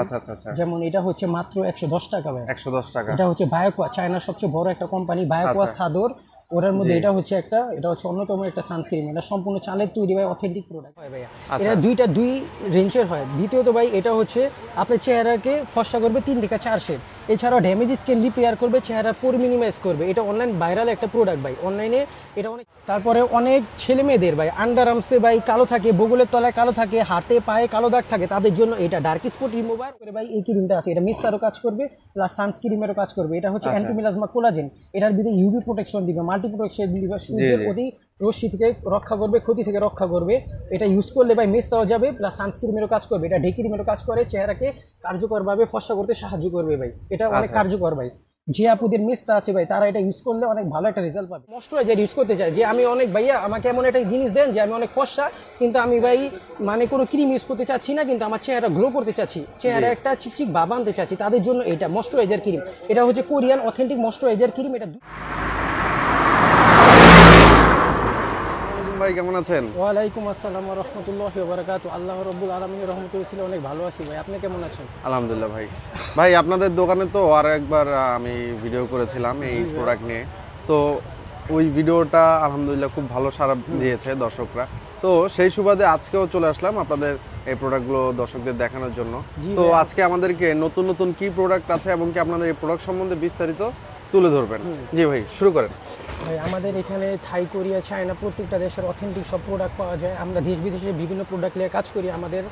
আচ্ছা আচ্ছা আচ্ছা যেমন এটা হচ্ছে মাত্র একশো দশ টাকা একশো দশ টাকা। এটা হচ্ছে বায়োকোয়া চায়নার সবচেয়ে বড় একটা কোম্পানি বায়োকোয়া। সাদর। ওটার মধ্যে এটা হচ্ছে একটা এটা হচ্ছে অন্যতম একটা সানস্ক্রিন এটা সম্পূর্ণ চালের তৈরি ভাই অথেন্টিক প্রোডাক্ট হয় ভাইয়া। এটা দুইটা দুই রেঞ্জের হয়। দ্বিতীয়ত ভাই এটা হচ্ছে আপনার চেহারাকে ফসা করবে তিন থেকে চার শেড এছাড়াও ড্যামেজ স্কিন রিপেয়ার করবে চেহারা পোর মিনিমাইজ করবে। এটা অনলাইন ভাইরাল একটা প্রোডাক্ট ভাই। অনলাইনে এটা অনেক তারপরে অনেক ছেলে মেয়েদের ভাই আন্ডার আর্মসে ভাই কালো থাকে বগলের তলায় কালো থাকে হাতে পায়ে কালো দাগ থাকে তাদের জন্য এটা ডার্ক স্পট রিমুভার করে ভাই এই ক্রিমটা আছে। এটা মিস্তারও কাজ করবে প্লাস সানস্ক্রিমেরও কাজ করবে। এটা হচ্ছে আচ্ছা। অ্যান্টিমিলাজমা কোলাজেন এটার ভিতরে ইউভি প্রোটেকশন দিবে মাল্টি প্রোটেকশন দিবে সূর্যের। অতি রশ্মি থেকে রক্ষা করবে ক্ষতি থেকে রক্ষা করবে। এটা ইউজ করলে ভাই মেস দেওয়া যাবে প্লাস সানস্ক্রিমেরও কাজ করবে। এটা ডে ক্রিমেরও কাজ করে চেহারাকে কার্যকরভাবে ফসা করতে সাহায্য করবে ভাই। এটা অনেক আচ্ছা। কার্যকর ভাই। যে আপুদের মিসটা আছে ভাই তারা এটা ইউজ করলে অনেক ভালো একটা রেজাল্ট পাবে। ময়শ্চারাইজার ইউজ করতে চাই যে আমি অনেক ভাইয়া আমাকে এমন একটা জিনিস দেন যে আমি অনেক ফসা কিন্তু আমি ভাই মানে কোনো ক্রিম ইউজ করতে চাচ্ছি না কিন্তু আমার চেহারা গ্লো করতে চাচ্ছি। চেহারা একটা চিকচিক ভাব আনতে চাচ্ছি তাদের জন্য এটা ময়শ্চারাইজার ক্রিম এটা হচ্ছে কোরিয়ান অথেন্টিক ময়শ্চারাইজার ক্রিম এটা দু- আসসালামু ভাই কেমন আছেন? ওয়ালাইকুম আসসালাম রহমতুল্লাহ বারাকাতু আল্লাহ রব্বুল আলমিনের রহমতুল ছিল অনেক ভালো আছি ভাই। আপনি কেমন আছেন? আলহামদুলিল্লাহ ভাই। ভাই আপনাদের দোকানে তো আর একবার আমি ভিডিও করেছিলাম এই প্রোডাক্ট নিয়ে। তো ওই ভিডিওটা আলহামদুলিল্লাহ খুব ভালো সারা দিয়েছে দর্শকরা। তো সেই সুবাদে আজকেও চলে আসলাম আপনাদের এই প্রোডাক্টগুলো দর্শকদের দেখানোর জন্য। তো আজকে আমাদেরকে নতুন নতুন কি প্রোডাক্ট আছে এবং কি আপনাদের এই প্রোডাক্ট সম্বন্ধে বিস্তারিত তুলে ধরবেন। জি ভাই শুরু করেন। ভাই আমাদের এখানে থাই কোরিয়া চায়না প্রত্যেকটা দেশের অথেন্টিক সব প্রোডাক্ট পাওয়া যায়। আমরা দেশ বিদেশে বিভিন্ন প্রোডাক্ট নিয়ে কাজ করি। আমাদের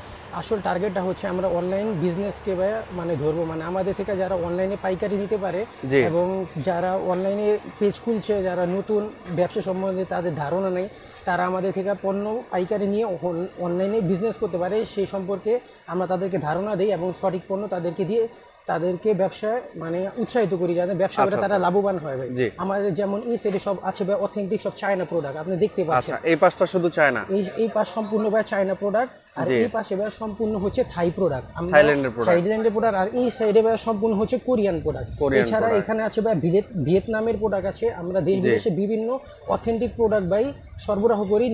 আসল টার্গেটটা হচ্ছে আমরা অনলাইন বিজনেসকে মানে ধরবো। মানে আমাদের থেকে যারা অনলাইনে পাইকারি নিতে পারে এবং যারা অনলাইনে পেজ খুলছে যারা নতুন ব্যবসা সম্বন্ধে তাদের ধারণা নেই তারা আমাদের থেকে পণ্য পাইকারি নিয়ে অনলাইনে বিজনেস করতে পারে। সেই সম্পর্কে আমরা তাদেরকে ধারণা দিই এবং সঠিক পণ্য তাদেরকে দিয়ে তাদেরকে ব্যবসায় মানে উৎসাহিত করি যাতে ব্যবসা করে আচ্ছা, তারা লাভবান হয় ভাই। আমাদের যেমন এই সাইডে সব আছে ভাই অথেন্টিক সব চায়না প্রোডাক্ট আপনি দেখতে পাচ্ছেন। আচ্ছা এই পাশটা শুধু চায়না এই এই পাশ সম্পূর্ণ ভাই চায়না প্রোডাক্ট আর। এই পাশে ভাই সম্পূর্ণ হচ্ছে থাই প্রোডাক্ট থাইল্যান্ডের product। থাইল্যান্ডের প্রোডাক্ট আর এই সাইডে ভাই সম্পূর্ণ হচ্ছে কোরিয়ান প্রোডাক্ট এছাড়া এখানে আছে ভাই ভিয়েত- ভিয়েতনামের প্রোডাক্ট আছে। আমরা দেশ বিদেশে বিভিন্ন অথেন্টিক প্রোডাক্ট ভাই সরবরাহ করি।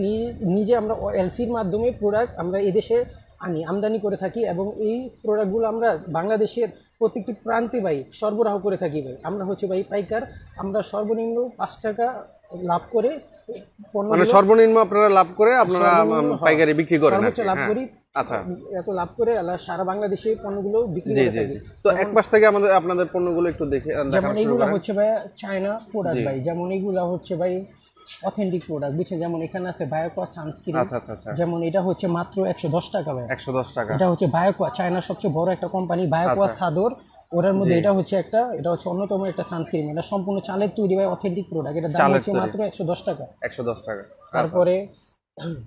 নিজে আমরা এলসির মাধ্যমে প্রোডাক্ট আমরা এদেশে আনি আমদানি করে থাকি এবং এই প্রোডাক্টগুলো আমরা বাংলাদেশের প্রত্যেকটি প্রান্তে ভাই সরবরাহ করে থাকি ভাই। আমরা হচ্ছে ভাই পাইকার আমরা সর্বনিম্ন পাঁচ টাকা লাভ করে মানে সর্বনিম্ন আপনারা লাভ করে আপনারা পাইকারি বিক্রি করেন সর্বোচ্চ লাভ হ্যাঁ। করি। আচ্ছা। এত লাভ করে সারা বাংলাদেশে পণ্যগুলো বিক্রি জি করে থাকি। তো এক পাশ থেকে আমাদের আপনাদের পণ্যগুলো একটু দেখে যেমন করেন। হচ্ছে ভাই চায়না প্রোডাক্ট। ভাই। যেমন এইগুলো হচ্ছে ভাই অথেন্টিক প্রোডাক্ট বুঝছেন যেমন এখানে আছে বায়োকোয়া সানস্ক্রিন আচ্ছা আচ্ছা আচ্ছা। যেমন এটা হচ্ছে মাত্র একশো দশ টাকা ভাই। একশো দশ টাকা। এটা হচ্ছে বায়োকোয়া চায়নার সবচেয়ে বড় একটা কোম্পানি বায়োকোয়া আচ্ছা। সাদর। ওটার মধ্যে এটা হচ্ছে একটা এটা হচ্ছে অন্যতম একটা সানস্ক্রিন এটা সম্পূর্ণ চালের তৈরি ভাই অথেন্টিক প্রোডাক্ট এটা দাম হচ্ছে মাত্র একশো দশ টাকা। একশো দশ টাকা। আচ্ছা। তারপরে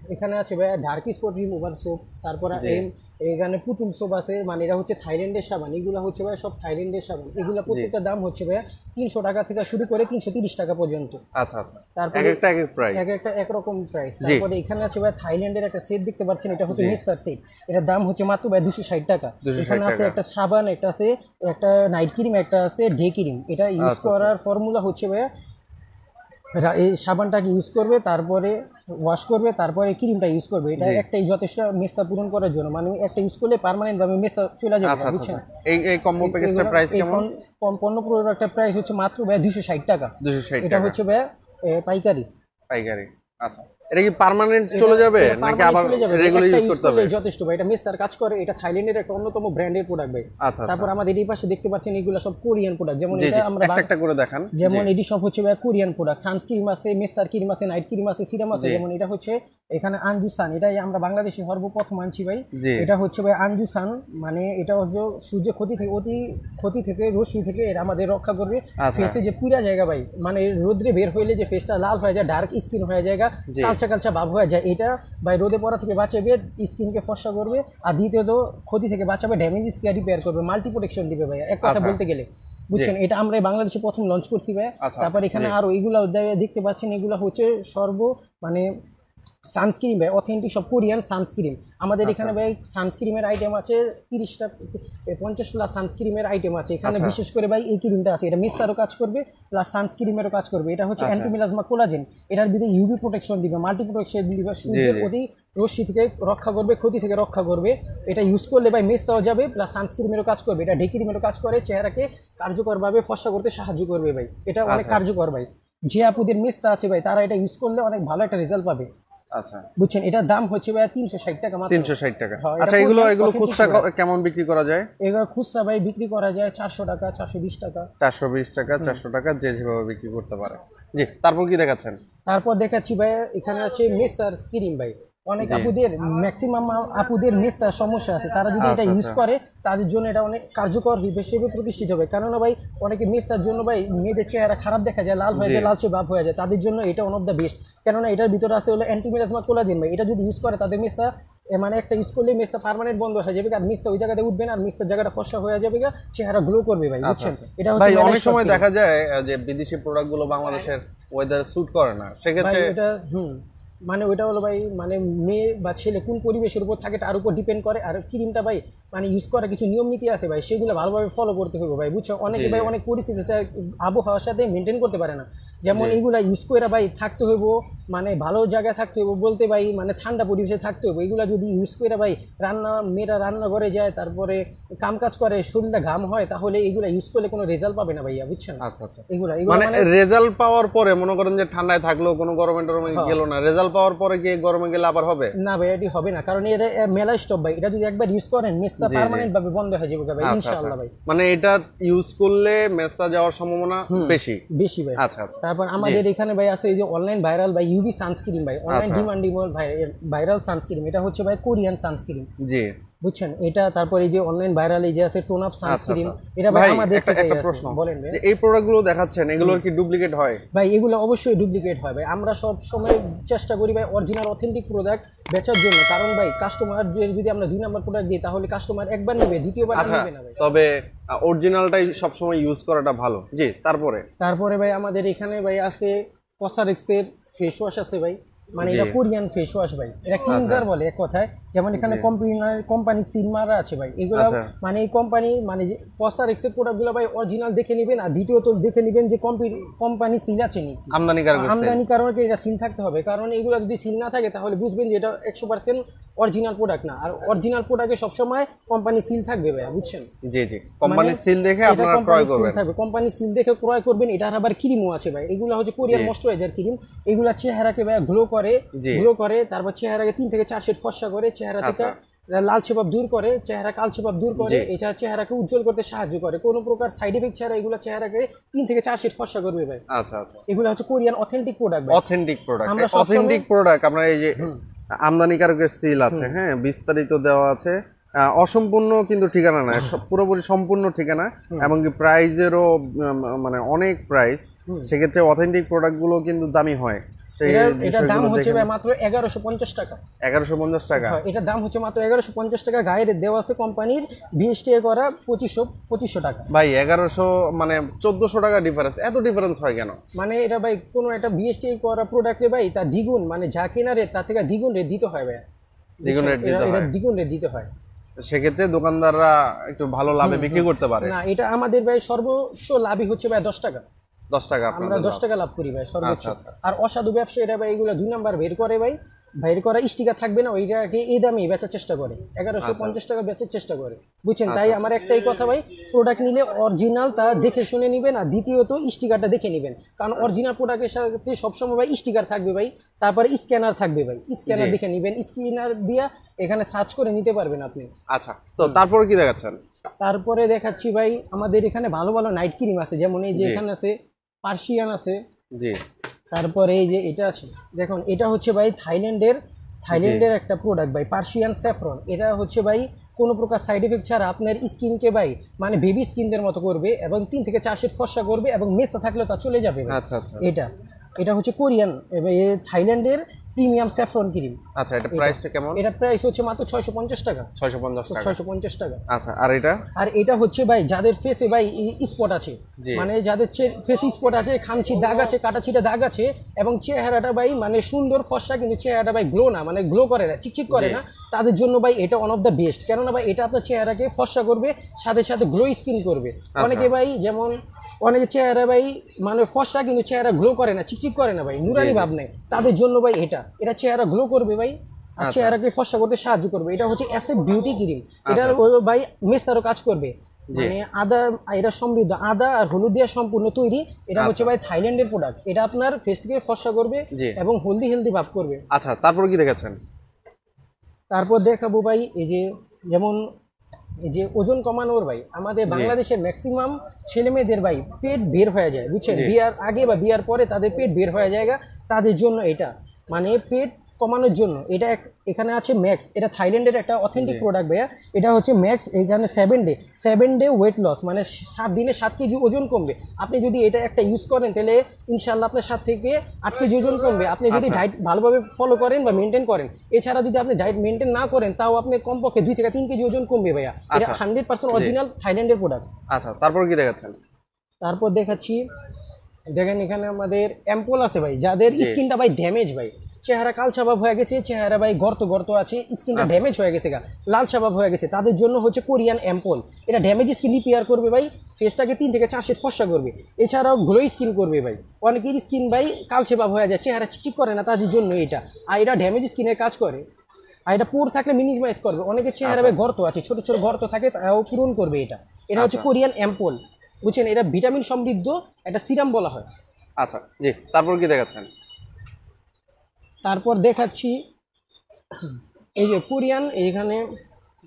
এখানে আছে ভাইয়া ডার্কি স্পট রিমুভার সোপ তারপরে। এখানে পুতুল সোপ আছে মানে এটা হচ্ছে থাইল্যান্ডের সাবান এগুলো হচ্ছে ভাই সব থাইল্যান্ডের সাবান। এগুলো প্রত্যেকটা দাম হচ্ছে ভাই তিনশো টাকা থেকে শুরু করে তিনশো তিরিশ টাকা পর্যন্ত। আচ্ছা আচ্ছা। তারপরে- এক একটা এক এক প্রাইস এক একটা একরকম প্রাইস তারপরে এখানে আছে ভাই থাইল্যান্ডের একটা সেট দেখতে পাচ্ছেন এটা হচ্ছে মিস্টার সেট এটার দাম হচ্ছে মাত্র ভাই দুশো ষাট টাকা। এখানে আছে একটা সাবান একটা আছে একটা নাইট ক্রিম একটা আছে ডে ক্রিম এটা ইউজ আচ্ছা, করার ফর্মুলা হচ্ছে ভাই রা- এই সাবানটাকে ইউজ করবে তারপরে ওয়াশ করবে তারপরে ক্রিমটা ইউজ করবে। এটা একটাই যথেষ্ট মেস্তা পূরণ করার জন্য। মানে একটা ইউজ করলে পার্মানেন্ট ভাবে মেস্তা চলে যাবে আচ্ছা আচ্ছা বুঝছেন? আচ্ছা। এই এই কম্বো প্যাকেজটার প্রাইস কেমন? পণ্য- প্রোডাক্টের প্রাইস হচ্ছে মাত্র দুশো ষাট টাকা। 260 টাকা এটা হচ্ছে ভাই পাইকারি। পাইকারি আচ্ছা। এটা কি পার্মানেন্ট চলে যাবে? নাকি আবার রেগুলার ইউজ করতে হবে? যথেষ্ট ভাই। এটা মেস্তার কাজ করে এটা থাইল্যান্ডের একটা অন্যতম ব্র্যান্ডের প্রোডাক্ট ভাই। আচ্ছা আচ্ছা। তারপর আমাদের এই পাশে দেখতে পাচ্ছেন এগুলো সব কোরিয়ান প্রোডাক্ট যেমন এটা আমরা একটা একটা করে দেখান। যেমন। এটি সব হচ্ছে ভাই কোরিয়ান প্রোডাক্ট সানস্ক্রিম আছে মেস্তার ক্রিম আছে নাইট ক্রিম আছে সিরাম আছে। যেমন এটা হচ্ছে এখানে আঞ্জুসান এটাই আমরা বাংলাদেশে সর্বপ্রথম আনছি ভাই। এটা হচ্ছে ভাই আঞ্জুসান মানে এটা হচ্ছে সূর্য ক্ষতি থেকে অতি ক্ষতি থেকে রশ্মি থেকে এটা আমাদের রক্ষা করবে। আচ্ছা। ফেসে যে পুরা জায়গা ভাই মানে রোদ্রে বের হইলে যে ফেসটা লাল হয়ে যায় ডার্ক স্কিন হয়ে যায়। কালচা কালচা ভাব হয়ে যায়। এটা বা রোদে পড়া থেকে বাঁচাবে স্কিনকে ফসা করবে আর দ্বিতীয়ত ক্ষতি থেকে বাঁচাবে ড্যামেজ স্কিন রিপেয়ার করবে মাল্টি প্রোটেকশন দিবে ভাইয়া। এক কথা আচ্ছা। বলতে গেলে বুঝছেন? এটা আমরা বাংলাদেশে প্রথম লঞ্চ করছি ভাইয়া। আচ্ছা, তারপর এখানে আরও আরও এগুলো দেখতে পাচ্ছেন এগুলো হচ্ছে সর্ব মানে সানস্ক্রিন ভাই অথেন্টিক সব কোরিয়ান সানস্ক্রিন আমাদের আচ্ছা। এখানে ভাই সানস্ক্রিমের আইটেম আছে তিরিশটা পঞ্চাশ প্লাস সানস্ক্রিমের আইটেম আছে এখানে আচ্ছা। বিশেষ করে ভাই এই ক্রিমটা আছে এটা মিস্তারও কাজ করবে প্লাস সানস্ক্রিমেরও কাজ করবে এটা হচ্ছে আচ্ছা। অ্যান্টিমিলাজমা কোলাজেন এটার ভিতরে ইউভি প্রোটেকশন দিবে মাল্টি প্রোটেকশন দিবে সূর্যের। অতি রশ্মি থেকে রক্ষা করবে ক্ষতি থেকে রক্ষা করবে এটা ইউজ করলে ভাই মেস্তাও যাবে প্লাস সানস্ক্রিমেরও কাজ করবে এটা ডে ক্রিমেরও কাজ করে চেহারাকে কার্যকরভাবে ফসা করতে সাহায্য করবে ভাই এটা অনেক আচ্ছা। কার্যকর ভাই যে আপুদের মেস্তা আছে ভাই তারা এটা ইউজ করলে অনেক ভালো একটা রেজাল্ট পাবে আচ্ছা। বুঝছেন এটার দাম হচ্ছে ভাই তিনশো ষাট টাকা মাত্র। তিনশো ষাট টাকা। হ্যাঁ, আচ্ছা এগুলো এগুলো খুচরা কেমন বিক্রি করা যায়? এগুলো খুচরা ভাই বিক্রি করা যায় চারশো টাকা চারশো বিশ টাকা। চারশো বিশ টাকা চারশো টাকা যে যেভাবে বিক্রি করতে পারে। জি তারপর কি দেখাচ্ছেন? তারপর দেখাচ্ছি ভাই এখানে আছে স্ক্রিম ভাই। অনেক আপুদের ম্যাক্সিমাম আপুদের মেস্তার সমস্যা আছে। তারা যদি এটা আচ্ছা, ইউজ আচ্ছা। করে তাদের জন্য এটা অনেক কার্যকর হিসেবে প্রতিষ্ঠিত হবে। কেননা ভাই অনেকে মেস্তার জন্য ভাই মেয়েদের চেহারা খারাপ দেখা যায় লাল হয়ে। যায় লালচে ভাব হয়ে যায়। তাদের জন্য এটা ওয়ান অফ দ্য বেস্ট কেননা এটার ভিতরে আছে হলো অ্যান্টিমিলাজমা কোলাদিন ভাই। এটা যদি ইউজ করে তাদের মেস্তা মানে একটা ইউজ করলে মেস্তা পার্মানেন্ট বন্ধ হয়ে যাবে। আর মিস্তা ওই জায়গাতে উঠবে না আর মিস্তার জায়গাটা ফসা হয়ে যাবে গা, চেহারা গ্লো করবে ভাই বুঝছেন? এটা হচ্ছে আচ্ছা, ভাই অনেক সময় দেখা যায় যে বিদেশি প্রোডাক্টগুলো বাংলাদেশের ওয়েদার স্যুট করে না। সেক্ষেত্রে ওটা হুম। মানে ওইটা হলো ভাই মানে মেয়ে বা ছেলে কোন পরিবেশের উপর থাকে তার উপর ডিপেন্ড করে। আর ক্রিমটা ভাই মানে ইউজ করার কিছু নিয়ম নীতি আছে ভাই সেগুলো ভালোভাবে ফলো করতে হবে ভাই বুঝছ? অনেকে ভাই অনেক পরিস্থিতি আবহাওয়ার সাথে মেনটেন করতে পারে না। যেমন। এইগুলা ইউজ করে ভাই থাকতে হইব মানে ভালো জায়গায় থাকতে হইব বলতে ভাই মানে ঠান্ডা পরিবেশে থাকতে হইব। এগুলা যদি ইউজ করে ভাই রান্না মেয়েরা রান্না করে যায় তারপরে কাম কাজ করে শরীরটা ঘাম হয় তাহলে এগুলা ইউজ করলে কোনো রেজাল্ট পাবে না ভাইয়া বুঝছেন? আচ্ছা আচ্ছা। এগুলা এগুলা মানে মানে রেজাল্ট পাওয়ার পরে মনে করেন যে ঠান্ডায় থাকলেও কোনো গরমে টরমে। গেল না রেজাল্ট পাওয়ার পরে কি গরমে গেলে আবার হবে? না ভাই এটি হবে না কারণ এটা মেলা স্টপ ভাই এটা যদি একবার ইউজ করেন জি। পার্মানেন্ট ভাবে বন্ধ হয়ে যাবে ভাই আচ্ছা, ইনশাআল্লাহ আচ্ছা। ভাই। মানে এটা ইউজ করলে মেস্তা যাওয়ার সম্ভাবনা বেশি? বেশি ভাই। আচ্ছা আচ্ছা। তারপর আমাদের এখানে ভাই আছে এই যে অনলাইন ভাইরাল ভাই ইউভি সানস্ক্রিন ভাই। অনলাইন। ডিমান্ডিবল ভাইরাল সানস্ক্রিন এটা হচ্ছে ভাই কোরিয়ান সানস্ক্রিন জি। বুঝছেন? এটা তারপর এই যে অনলাইন ভাইরাল এই যে আছে টোন আপ আচ্ছা সানস্ক্রিন আচ্ছা। এটা ভাই আমাদের একটা একটা প্রশ্ন। বলেন ভাই। যে এই প্রোডাক্টগুলো দেখাচ্ছেন এগুলোর কি ডুপ্লিকেট হয়? ভাই এগুলো অবশ্যই ডুপ্লিকেট হয় ভাই। আমরা সব সময় চেষ্টা করি ভাই অরিজিনাল অথেন্টিক প্রোডাক্ট বেচার জন্য। কারণ ভাই কাস্টমার যদি আমরা দুই নাম্বার প্রোডাক্ট দিই তাহলে কাস্টমার একবার নেবে দ্বিতীয়বার আচ্ছা নেবে না ভাই। তবে অরিজিনালটাই সবসময় ইউজ করাটা ভালো। জি তারপরে? তারপরে ভাই আমাদের এখানে ভাই আছে কসারেক্সের ফেস ওয়াশ আছে ভাই। মানে এটা কোরিয়ান ফেস ওয়াশ ভাই। এটা ক্লিনজার বলে এক কথায়। যেমন এখানে। কোম্পানি কোম্পানি সিনমারা আছে ভাই। এগুলো আচ্ছা। মানে এই কোম্পানি মানে যে কসারেক্সের প্রোডাক্টগুলো ভাই অরিজিনাল দেখে নেবেন আর দ্বিতীয়ত দেখে নেবেন যে কোম্পানি সিল আছে নি আমদানি কারক আমদানি কারণে এটা সিল থাকতে হবে। কারণ এগুলো যদি সিল না থাকে তাহলে বুঝবেন যে এটা একশো পার্সেন্ট অরিজিনাল প্রোডাক্ট না। আর অরিজিনাল প্রোডাক্টে সবসময় কোম্পানি সিল থাকবে ভাইয়া বুঝছেন? জি জি। কোম্পানির মানে সিল দেখে আপনারা ক্রয় করবেন। থাকবে। কোম্পানি সিল দেখে ক্রয় করবেন এটার আবার ক্রিমও আছে ভাই। এগুলো হচ্ছে কোরিয়ার জি। ময়শ্চারাইজার ক্রিম এগুলো চেহারাকে ভাই গ্লো করে গ্লো করে তারপর চেহারাকে তিন থেকে চার শেড ফর্সা করে চেহারা থেকে আচ্ছা। লাল ছেপাপ দূর করে চেহারা কাল ছেপাপ দূর করে এছাড়া চেহারাকে উজ্জ্বল করতে সাহায্য করে। কোনো প্রকার সাইড এফেক্ট ছাড়া এগুলো চেহারাকে তিন থেকে চার শেড ফর্সা করবে ভাই। আচ্ছা আচ্ছা। এগুলো হচ্ছে Korean authentic product authentic product আমরা অথেন্টিক প্রোডাক্ট আপনার এই যে আমদানিকারকের সিল আছে হ্যাঁ বিস্তারিত দেওয়া আছে। অসম্পূর্ণ কিন্তু ঠিকানা সব- পুরোপুরি সম্পূর্ণ ঠিকানা এমনকি প্রাইজেরও মানে অনেক প্রাইস সেক্ষেত্রে অথেন্টিক প্রোডাক্টগুলো কিন্তু দামি হয়। এটা দাম হচ্ছে মাত্র এগারোশো পঞ্চাশ টাকা। এগারোশো পঞ্চাশ টাকা। হয়, এটার দাম হচ্ছে মাত্র এগারোশো পঞ্চাশ টাকা। গায়ের দেওয়া আছে কোম্পানির করা পঁচিশশো পঁচিশশো টাকা। ভাই এগারোশো মানে চোদ্দশো টাকা ডিফারেন্স এত ডিফারেন্স হয় কেন? মানে এটা ভাই কোনো একটা করা প্রোডাক্টে ভাই তার দ্বিগুণ মানে যা কেনা রেট তার থেকে দ্বিগুণ রেট দিতে হয় ভাই। দ্বিগুণ rate দিতে হয়। দ্বিগুণ রেট দিতে হয়। সেক্ষেত্রে দোকানদাররা একটু ভালো লাভে বিক্রি করতে পারে। না এটা আমাদের ভাই সর্বোচ্চ লাভই হচ্ছে ভাই দশ টাকা। দশ টাকা আমরা দশ টাকা লাভ করি ভাই সর্বোচ্চ। আচ্ছা, আচ্ছা। আর অসাধু ব্যবসায়ীরা ভাই এগুলো দুই নাম্বার বের করে ভাই। বের করা স্টিকার থাকবে না ওইটাকে এই দামে বেচার চেষ্টা করে। এগারোশো আচ্ছা। পঞ্চাশ টাকা বেচার চেষ্টা করে। বুঝছেন? তাই আমার একটাই কথা ভাই প্রোডাক্ট নিলে অরিজিনাল তারা দেখে শুনে নেবেন আর দ্বিতীয়ত স্টিকারটা দেখে নেবেন। কারণ অরিজিনাল প্রোডাক্টের সাথে সবসময় ভাই স্টিকার থাকবে ভাই তারপরে স্ক্যানার থাকবে ভাই। স্ক্যানার দেখে নেবেন স্ক্যানার দিয়া এখানে সার্চ করে নিতে পারবেন আপনি। আচ্ছা তো তারপরে কি দেখাচ্ছেন? তারপরে দেখাচ্ছি ভাই আমাদের এখানে ভালো ভালো নাইট ক্রিম আছে যেমন এই যে এখানে আছে পার্সিয়ান আছে। জি। তারপরে এই যে এটা আছে দেখুন এটা হচ্ছে ভাই থাইল্যান্ডের থাইল্যান্ডের একটা প্রোডাক্ট ভাই পার্সিয়ান স্যাফরন। এটা হচ্ছে ভাই কোনো প্রকার সাইড এফেক্ট ছাড়া আপনার স্কিনকে ভাই মানে বেবি স্কিনদের মতো করবে এবং তিন থেকে চার শেড ফর্সা করবে এবং মেসা থাকলেও তা চলে যাবে। আচ্ছা আচ্ছা। এটা এটা হচ্ছে কোরিয়ান থাইল্যান্ডের প্রিমিয়াম স্যাফরন ক্রিম। আচ্ছা এটা প্রাইসটা কেমন? এটা প্রাইস হচ্ছে মাত্র ছয়শো পঞ্চাশ টাকা। ছয়শো পঞ্চাশ টাকা। ছয়শো পঞ্চাশ টাকা। আচ্ছা আর এটা? আর এটা হচ্ছে ভাই যাদের ফেসে ভাই স্পট আছে মানে যাদের ফেস স্পট আছে খামচি দাগ আছে কাটাছিটা দাগ আছে এবং চেহারাটা ভাই মানে সুন্দর ফর্সা কিন্তু চেহারাটা ভাই গ্লো না মানে গ্লো করে না চিকচিক করে না তাদের জন্য ভাই এটা ওয়ান অফ দ্য বেস্ট কেননা ভাই এটা আপনার চেহারাকে ফর্সা করবে সাথে সাথে গ্লো স্কিন করবে। আচ্ছা। অনেকে ভাই যেমন অনেকে চেহারা ভাই মানে ফর্সা কিন্তু চেহারা গ্লো করে না চিকচিক করে না ভাই নুরানি ভাব নেই। তাদের জন্য ভাই এটা। এটা চেহারা গ্লো করবে ভাই আর আচ্ছা। চেহারাকে ফর্সা করতে সাহায্য করবে। এটা হচ্ছে অ্যাসেপ বিউটি ক্রিম এটা ভাই মেস্তারও কাজ করবে। মানে আদা এটা সমৃদ্ধ। আদা আর হলুদ দিয়ে সম্পূর্ণ তৈরি। এটা হচ্ছে ভাই থাইল্যান্ডের প্রোডাক্ট এটা আপনার ফেস থেকে ফর্সা করবে এবং হেলদি হেলদি ভাব করবে। আচ্ছা তারপর কি দেখাচ্ছেন? তারপর দেখাবো ভাই এই যে যেমন যে ওজন কমানোর ভাই আমাদের বাংলাদেশের ম্যাক্সিমাম ছেলে মেয়েদের ভাই পেট বের হয়ে যায় বুঝছেন? বিয়ার আগে বা বিয়ার পরে তাদের পেট বের হয়ে যায় তাদের জন্য এটা। মানে পেট কমানোর জন্য। এটা এক- এখানে আছে ম্যাক্স এটা থাইল্যান্ডের একটা অথেন্টিক প্রোডাক্ট ভাইয়া। এটা হচ্ছে ম্যাক্স এখানে seven day seven day weight loss মানে সাত দিনে সাত কেজি ওজন কমবে। আপনি যদি এটা একটা ইউজ করেন তাহলে ইনশাল্লাহ আপনার সাত থেকে আট কেজি ওজন কমবে। আপনি যদি আচ্ছা। ডায়েট ভালোভাবে ফলো করেন বা মেনটেন করেন এছাড়া যদি আপনি ডায়েট মেনটেন না করেন তাও আপনি কমপক্ষে দুই থেকে তিন কেজি ওজন কমবে ভাইয়া। এটা আচ্ছা। Hundred percent. অরিজিনাল থাইল্যান্ডের প্রোডাক্ট আচ্ছা তারপর কি দেখাচ্ছেন? তারপর দেখাচ্ছি দেখেন এখানে আমাদের অ্যাম্পল আছে ভাই। যাদের। স্কিনটা ভাই ড্যামেজ ভাই। চেহারা কাল ছাবাব হয়ে গেছে চেহারা ভাই গর্ত গর্ত আছে স্কিনটা আচ্ছা। ড্যামেজ হয়ে গেছে গা। লাল ছাবাব হয়ে গেছে। তাদের জন্য হচ্ছে কোরিয়ান অ্যাম্পল। এটা ড্যামেজ স্কিন রিপেয়ার করবে ভাই। ফেসটাকে তিন থেকে চার শেড ফর্সা করবে। এছাড়াও গ্লো স্কিন করবে ভাই। অনেকের স্কিন ভাই কাল ছাবাব হয়ে যায় চেহারা চিকচিক করে না তাদের জন্য এটা। আর এটা ড্যামেজ স্কিনের কাজ করে। আর এটা পুর থাকলে মিনিমাইজ করবে। অনেকের চেহারা ভাই গর্ত আছে ছোট ছোট গর্ত থাকে তাও পূরণ করবে এটা। এটা হচ্ছে আচ্ছা। Korean ampoule. বুঝছেন? এটা ভিটামিন সমৃদ্ধ একটা সিরাম বলা হয়। আচ্ছা জি। তারপর কি দেখাচ্ছেন? তারপর দেখাচ্ছি এই যে কোরিয়ান এইখানে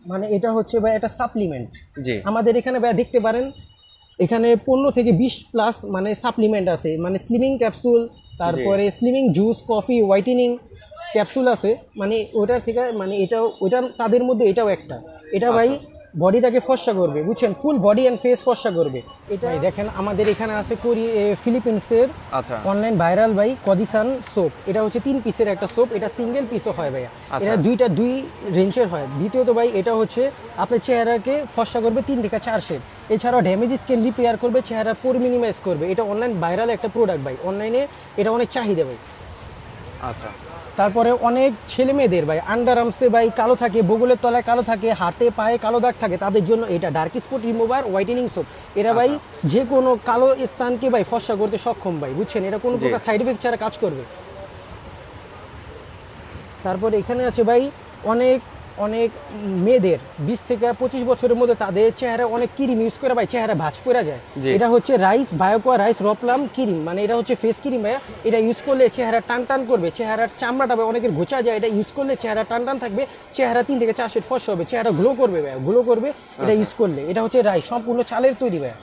মানে এটা হচ্ছে ভাই এটা সাপ্লিমেন্ট জি। আমাদের এখানে ভাই দেখতে পারেন এখানে পনেরো থেকে বিশ প্লাস মানে সাপ্লিমেন্ট আছে। মানে স্লিমিং ক্যাপসুল তারপরে slimming juice coffee whitening capsule আছে। মানে ওটার থেকে মানে এটাও ওটা তাদের মধ্যে এটাও একটা। এটা ভাই বডিটাকে ফর্সা করবে বুঝছেন? ফুল বডি অ্যান্ড ফেস ফর্সা করবে। এটাই দেখেন আমাদের এখানে আছে কোরি ফিলিপিন্সের আচ্ছা। অনলাইন ভাইরাল ভাই কদিসান সোপ এটা হচ্ছে তিন পিসের একটা সোপ এটা সিঙ্গেল পিসও হয় ভাইয়া। আচ্ছা। এটা দুইটা দুই রেঞ্জের হয়। দ্বিতীয়ত ভাই এটা হচ্ছে আপনার চেহারাকে ফর্সা করবে তিন থেকে চার শেড এছাড়াও ড্যামেজ স্কিন রিপেয়ার করবে চেহারা পোর মিনিমাইজ করবে। এটা অনলাইন ভাইরাল একটা প্রোডাক্ট ভাই। অনলাইনে এটা অনেক চাহিদা ভাই। আচ্ছা। তারপরে অনেক ছেলে মেয়েদের ভাই আন্ডার আর্মসে ভাই কালো থাকে বগলের তলায় কালো থাকে হাতে পায়ে কালো দাগ থাকে তাদের জন্য এটা dark spot remover whitening soap এরা ভাই যে কোনো কালো স্থানকে ভাই ফসা করতে সক্ষম ভাই বুঝছেন? এরা কোনো। প্রকার সাইড এফেক্ট ছাড়া কাজ করবে। তারপর এখানে আছে ভাই অনেক অনেক মেয়েদের বিশ থেকে পঁচিশ বছরের মধ্যে তাদের চেহারা অনেক ক্রিম ইউজ করে ভাই চেহারা ভাজ পড়ে যায়। এটা হচ্ছে রাইস বায়োকোয়া রাইস রপলাম ক্রিম মানে এটা হচ্ছে ফেস ক্রিম ভাইয়া। এটা ইউজ করলে চেহারা টান টান করবে চেহারার চামড়াটা অনেকের ঘোচা যায় এটা ইউজ করলে চেহারা টান টান থাকবে চেহারা তিন থেকে চার শেড ফস হবে চেহারা গ্লো করবে ভাইয়া গ্লো করবে এটা ইউজ করলে। এটা হচ্ছে রাইস সম্পূর্ণ চালের তৈরি ভাইয়া।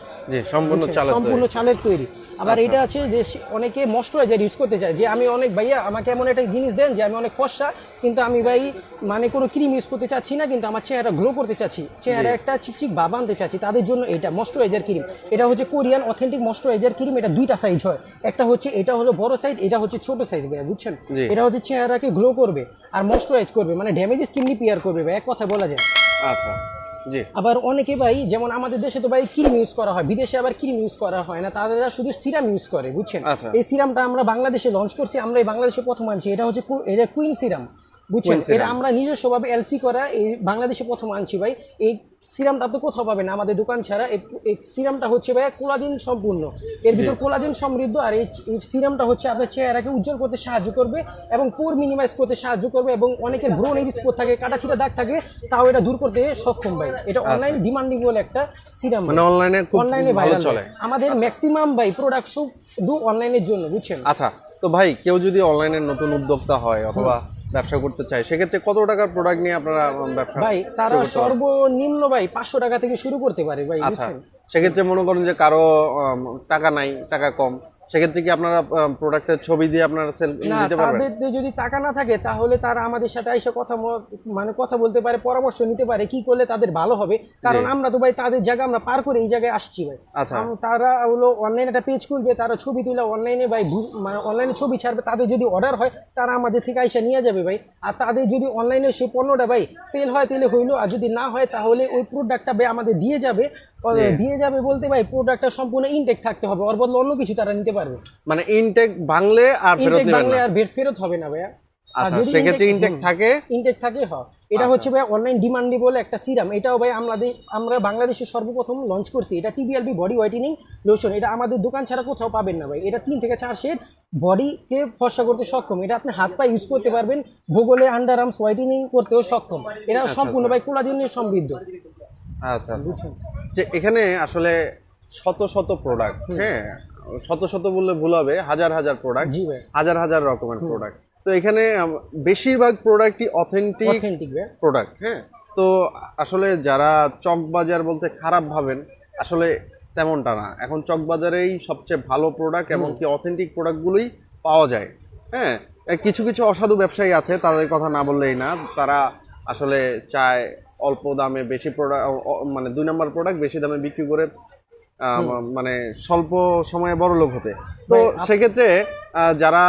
সম্পূর্ণ চালের তৈরি। আবার আচ্ছা। এটা আছে যে অনেকে ময়শ্চারাইজার ইউজ করতে চায়। যে আমি অনেক ভাইয়া আমাকে এমন একটা জিনিস দেন যে আমি অনেক ফর্সা কিন্তু আমি ভাই মানে কোনো ক্রিম ইউজ করতে চাচ্ছি না কিন্তু আমার চেহারা গ্লো করতে চাচ্ছি। চেহারা একটা চিকচিক ভাব আনতে চাচ্ছি তাদের জন্য এটা ময়শ্চারাইজার ক্রিম এটা হচ্ছে কোরিয়ান অথেন্টিক ময়শ্চারাইজার ক্রিম এটা দুইটা সাইজ হয়। একটা হচ্ছে এটা হলো বড় সাইজ এটা হচ্ছে ছোট সাইজ ভাইয়া বুঝছেন? এটা হচ্ছে চেহারাকে গ্লো করবে আর ময়শ্চারাইজ করবে মানে ড্যামেজ স্কিন রিপেয়ার করবে ভাই এক কথা বলা যায়। আচ্ছা। আবার অনেকে ভাই যেমন আমাদের দেশে তো ভাই ক্রিম ইউজ করা হয় বিদেশে আবার ক্রিম ইউজ করা হয় না তারা শুধু সিরাম ইউজ করে বুঝছেন? আচ্ছা। এই সিরামটা আমরা বাংলাদেশে লঞ্চ করছি আমরা এই বাংলাদেশে প্রথম আনছি এটা হচ্ছে এটা কুইন সিরাম। বুঝছেন? এটা আমরা নিজস্বভাবে এলসি করা এই বাংলাদেশে প্রথম আনছি ভাই। এই সিরামটা আপনি কোথাও পাবেন না আমাদের দোকান ছাড়া। এই সিরামটা হচ্ছে ভাই কোলাজেন সম্পূর্ণ। এর ভিতর কোলাজেন সমৃদ্ধ আর এই সিরামটা হচ্ছে আপনার চেহারাকে উজ্জ্বল করতে সাহায্য করবে এবং পোর মিনিমাইজ করতে সাহায্য করবে এবং অনেকের ব্রণ স্পট থাকে কাটাছিটা দাগ থাকে তাও এটা দূর করতে সক্ষম ভাই। এটা অনলাইন ডিমান্ডিং বলে একটা সিরাম মানে অনলাইনে অনলাইনে ভাইরাল চলে। আমাদের ম্যাক্সিমাম ভাই প্রোডাক্ট সব ডু অনলাইনের জন্য বুঝছেন? আচ্ছা তো ভাই কেউ যদি অনলাইনে নতুন উদ্যোক্তা হয় অথবা ব্যবসা করতে চাই সেক্ষেত্রে কত টাকার প্রোডাক্ট নিয়ে আপনারা ব্যবসা ভাই তারা সর্বনিম্ন ভাই পাঁচশো টাকা থেকে শুরু করতে পারে ভাই আচ্ছা। সেক্ষেত্রে মনে করেন যে কারও টাকা নাই টাকা কম। সেক্ষেত্রে কি আপনারা প্রোডাক্টের ছবি দিয়ে আপনারা সেল দিতে পারবেন? তাদের যদি টাকা না থাকে তাহলে তারা আমাদের সাথে এসে কথা মানে কথা বলতে পারে পরামর্শ নিতে পারে কি করলে তাদের ভালো হবে। কারণ আমরা তো ভাই তাদের জায়গা আমরা পার করে এই জায়গায় আসছি ভাই। আচ্ছা। তারা হলো অনলাইনে একটা পেজ খুলবে তারা ছবি তুলে অনলাইনে ভাই মানে অনলাইনে ছবি ছাড়বে তাদের যদি অর্ডার হয় তারা আমাদের থেকে এসে নিয়ে যাবে ভাই। আর তাদের যদি অনলাইনে সেই পণ্যটা ভাই সেল হয় তাহলে হইল আর যদি না হয় তাহলে ওই প্রোডাক্টটা ভাই আমাদের দিয়ে যাবে। দিয়ে যাবে বলতে ভাই প্রোডাক্টটা সম্পূর্ণ ইনটেক থাকতে হবে ওর বদলে অন্য কিছু তারা নিতে পারবে। মানে ইনটেক ভাঙলে আর ফেরত নেবেন বাংলা না। আর বের ফেরত হবে না ভাইয়া। আচ্ছা সেক্ষেত্রে ইনটেক থাকে? ইনটেক থাকে হ। এটা আচ্ছা। হচ্ছে ভাই অনলাইন ডিমান্ডেবল একটা সিরাম এটাও ভাই আমাদের আমরা বাংলাদেশে সর্বপ্রথম লঞ্চ করছি। এটা টিবিএলবি বডি হোয়াইটেনিং লোশন এটা আমাদের দোকান ছাড়া কোথাও পাবেন না ভাই। এটা তিন থেকে চার শেড বডিকে ফর্সা করতে সক্ষম। এটা আপনি হাত পা ইউজ করতে পারবেন। ভূগোলে আন্ডার আর্মস হোয়াইটেনিং করতেও সক্ষম। এটা সম্পূর্ণ ভাই কোলাজেন সমৃদ্ধ। আচ্ছা আচ্ছা। বুঝছেন? যে এখানে আসলে শত শত প্রোডাক্ট হ্যাঁ? শত শত বললে ভুল হবে হাজার হাজার প্রোডাক্ট হাজার হাজার রকমের প্রোডাক্ট তো এখানে বেশিরভাগ প্রোডাক্টই অথেন্টিক প্রোডাক্ট হ্যাঁ? তো আসলে যারা চক বাজার বলতে খারাপ ভাবেন আসলে তেমনটা না। এখন চক বাজারেই সবচেয়ে ভালো প্রোডাক্ট এবং কি অথেন্টিক প্রোডাক্টগুলোই পাওয়া যায় হ্যাঁ? কিছু কিছু অসাধু ব্যবসায়ী আছে তাদের কথা না বললেই না। তারা আসলে চায় অল্প দামে বেশি প্রোডাক্ট মানে দুই নম্বর প্রোডাক্ট বেশি দামে বিক্রি করে মানে স্বল্প সময়ে বড় লোক হতে। তো সেক্ষেত্রে যারা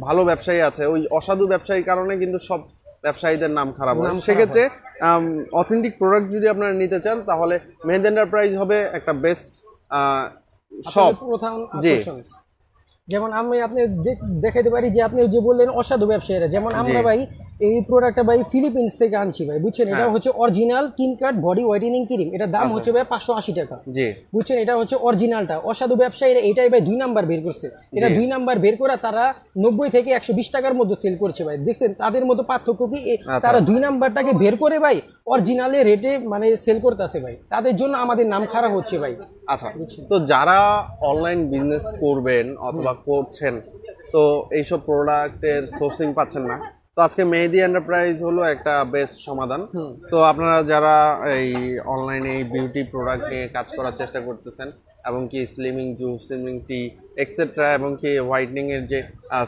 ভালো ব্যবসায়ী আছে ওই অসাধু ব্যবসায়ীর কারণে কিন্তু সব ব্যবসায়ীদের নাম খারাপ হয়। সেক্ষেত্রে অথেন্টিক প্রোডাক্ট যদি আপনারা নিতে চান তাহলে মেহেদ এন্টারপ্রাইজ হবে একটা বেস্ট শপ আপনাদের প্রধান জি। যেমন আমি আপনি দেখ- দেখাইতে পারি যে আপনি যে বললেন অসাধু ব্যবসায়ীরা যেমন আমরা ভাই এই প্রোডাক্টটা ভাই ফিলিপিন্স থেকে আনছি ভাই বুঝছেন? এটা হ্যাঁ। হচ্ছে অরিজিনাল কিন কার্ড বডি হোয়াইটেনিং ক্রিম এটা দাম আচ্ছা। হচ্ছে ভাই পাঁচশো আশি টাকা। জি। বুঝছেন? এটা হচ্ছে অরিজিনালটা অসাধু ব্যবসায়ীরা এটাই ভাই দুই নাম্বার বের করছে। এটা দুই নাম্বার বের করে তারা নব্বই থেকে একশো বিশ টাকার মধ্যে সেল করছে ভাই। দেখছেন? তাদের মধ্যে পার্থক্য কি? আচ্ছা। তারা দুই নাম্বারটাকে বের করে ভাই অরিজিনালে রেটে মানে সেল করতেছে ভাই। তাদের জন্য আমাদের নাম খারাপ হচ্ছে ভাই। আচ্ছা। তো যারা অনলাইন বিজনেস করবেন অথবা করছেন তো এইসব প্রোডাক্টের সোর্সিং পাচ্ছেন না? আজকে মেহেদি এন্টারপ্রাইজ হলো একটা বেস্ট সমাধান। তো আপনারা যারা এই অনলাইনে এই বিউটি প্রোডাক্ট নিয়ে কাজ করার চেষ্টা করতেছেন এবং কি slimming juice slimming tea extra এবং কি হোয়াইটনিং এর যে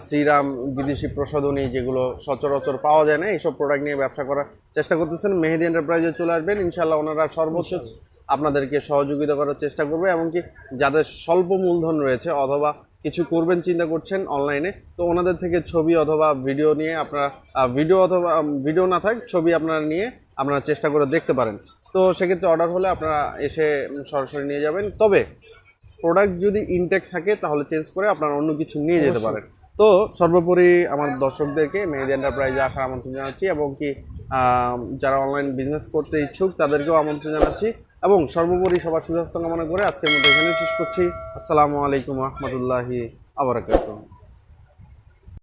সিরাম বিদেশি প্রসাধনী যেগুলো সচরাচর পাওয়া যায় না এইসব প্রোডাক্ট নিয়ে ব্যবসা করার চেষ্টা করতেছেন মেহেদি এন্টারপ্রাইজে চলে আসবেন। ইনশাল্লাহ ওনারা সর্বোচ্চ আপনাদেরকে সহযোগিতা করার চেষ্টা করবে এমনকি যাদের স্বল্প মূলধন রয়েছে অথবা কিছু করবেন চিন্তা করছেন অনলাইনে তো ওনাদের থেকে ছবি অথবা ভিডিও নিয়ে আপনারা ভিডিও অথবা ভিডিও না থাক ছবি আপনারা নিয়ে আপনারা চেষ্টা করে দেখতে পারেন। তো সেক্ষেত্রে অর্ডার হলে আপনারা এসে সরাসরি নিয়ে যাবেন। তবে প্রোডাক্ট যদি ইনটেক থাকে তাহলে চেঞ্জ করে আপনারা অন্য কিছু নিয়ে যেতে পারেন। তো সর্বোপরি আমার দর্শকদেরকে মেহেদি এন্টারপ্রাইজে আসার আমন্ত্রণ জানাচ্ছি এবং কি যারা অনলাইন বিজনেস করতে ইচ্ছুক তাদেরকেও আমন্ত্রণ জানাচ্ছি। এবং সর্বোপরি সবার সুস্বাস্থ্য কামনা করে আজকের মধ্যে এখানে শেষ করছি। আসসালামু আলাইকুম রহমতুল্লাহি আবরাকাতুহ